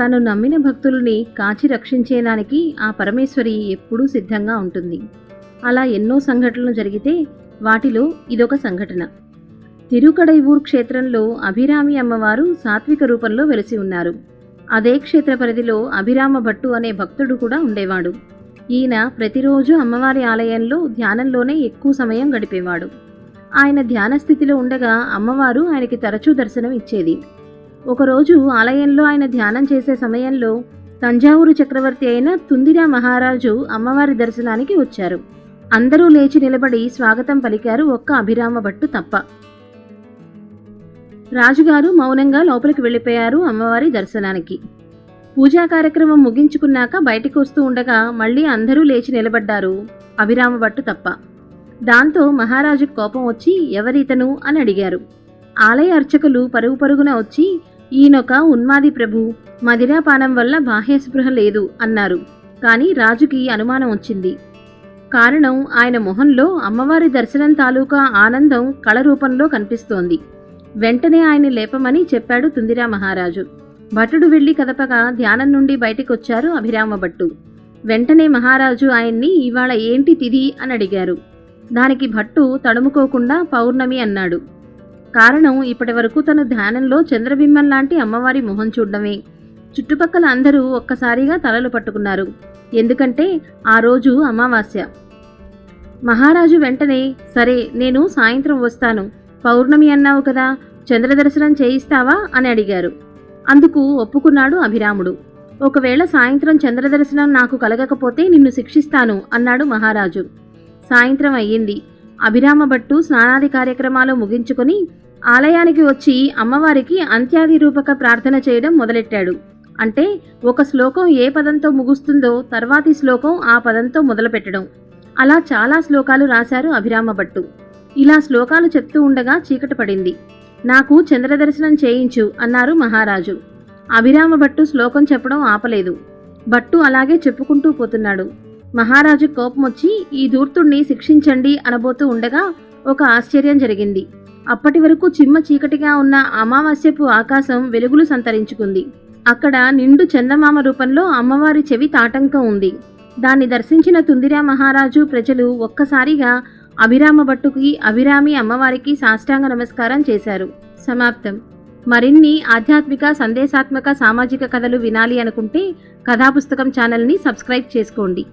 తను నమ్మిన భక్తులని కాచి రక్షించేదానికి ఆ పరమేశ్వరి ఎప్పుడూ సిద్ధంగా ఉంటుంది. అలా ఎన్నో సంఘటనలు జరిగితే వాటిలో ఇదొక సంఘటన. తిరుకడైవూర్ క్షేత్రంలో అభిరామి అమ్మవారు సాత్విక రూపంలో వెలిసి ఉన్నారు. అదే క్షేత్ర పరిధిలో అభిరామ భట్టు అనే భక్తుడు కూడా ఉండేవాడు. ఈయన ప్రతిరోజు అమ్మవారి ఆలయంలో ధ్యానంలోనే ఎక్కువ సమయం గడిపేవాడు. ఆయన ధ్యాన స్థితిలో ఉండగా అమ్మవారు ఆయనకి తరచూ దర్శనం ఇచ్చేది ఒకరోజు ఆలయంలో ఆయన ధ్యానం చేసే సమయంలో తంజావూరు చక్రవర్తి అయిన తుందిరా మహారాజు అమ్మవారి దర్శనానికి వచ్చారు. అందరూ లేచి నిలబడి స్వాగతం పలికారు ఒక్క అభిరామ భట్టు తప్ప. రాజుగారు మౌనంగా లోపలికి వెళ్ళిపోయారు అమ్మవారి దర్శనానికి. పూజా కార్యక్రమం ముగించుకున్నాక బయటికి వస్తూ ఉండగా మళ్ళీ అందరూ లేచి నిలబడ్డారు అభిరామ భట్టు తప్ప. దాంతో మహారాజు కోపం వచ్చి ఎవరితను? అని అడిగారు. ఆలయ అర్చకులు పరుగు పరుగున వచ్చి ఈయనొక ఉన్మాది ప్రభు మదిరాపానం వల్ల బాహ్య స్పృహ లేదు అన్నారు. కానీ రాజుకి అనుమానం వచ్చింది. కారణం ఆయన మొహంలో అమ్మవారి దర్శనం తాలూకా ఆనందం కళ రూపంలో కనిపిస్తోంది. వెంటనే ఆయన లేపమని చెప్పాడు తుందిరా మహారాజు. భటుడు వెళ్ళి కదపగా ధ్యానం నుండి బయటికొచ్చారు అభిరామ భట్టు. వెంటనే మహారాజు ఆయన్ని ఇవాళ ఏంటి తిది అని అడిగారు. దానికి భట్టు తడుముకోకుండా పౌర్ణమి అన్నాడు. కారణం ఇప్పటి వరకు తన ధ్యానంలో చంద్రబింబం లాంటి అమ్మవారి మొహం చూడడమే. చుట్టుపక్కల అందరూ ఒక్కసారిగా తలలు పట్టుకున్నారు. ఎందుకంటే ఆ రోజు అమావాస్య. మహారాజు వెంటనే సరే నేను సాయంత్రం వస్తాను. పౌర్ణమి అన్నావు కదా చంద్రదర్శనం చేయిస్తావా? అని అడిగారు. అందుకు ఒప్పుకున్నాడు అభిరాముడు. ఒకవేళ సాయంత్రం చంద్రదర్శనం నాకు కలగకపోతే నిన్ను శిక్షిస్తాను అన్నాడు మహారాజు. సాయంత్రం అయ్యింది. అభిరామ భట్టు స్నానాది కార్యక్రమాలు ముగించుకొని ఆలయానికి వచ్చి అమ్మవారికి అంత్యాది రూపక ప్రార్థన చేయడం మొదలెట్టాడు. అంటే ఒక శ్లోకం ఏ పదంతో ముగుస్తుందో తర్వాతి శ్లోకం ఆ పదంతో మొదలుపెట్టడం. అలా చాలా శ్లోకాలు రాశారు అభిరామ భట్టు. ఇలా శ్లోకాలు చెప్తూ ఉండగా చీకటి పడింది. నాకు చంద్రదర్శనం చేయించు అన్నారు మహారాజు. అభిరామ భట్టు శ్లోకం చెప్పడం ఆపలేదు. భట్టు అలాగే చెప్పుకుంటూ పోతున్నాడు. మహారాజు కోపమొచ్చి ఈ దూర్తుణ్ణి శిక్షించండి అనబోతూ ఉండగా ఒక ఆశ్చర్యం జరిగింది. అప్పటి వరకు చిమ్మ చీకటిగా ఉన్న అమావాస్యపు ఆకాశం వెలుగులు సంతరించుకుంది. అక్కడ నిండు చందమామ రూపంలో అమ్మవారి చెవి తాటంకం ఉంది. దాన్ని దర్శించిన తుందిరా మహారాజు ప్రజలు ఒక్కసారిగా అభిరామ భట్టుకి అభిరామి అమ్మవారికి సాష్టాంగ నమస్కారం చేశారు. సమాప్తం. మరిన్ని ఆధ్యాత్మిక సందేశాత్మక సామాజిక కథలు వినాలి అనుకుంటే కథాపుస్తకం ఛానల్ని సబ్స్క్రైబ్ చేసుకోండి.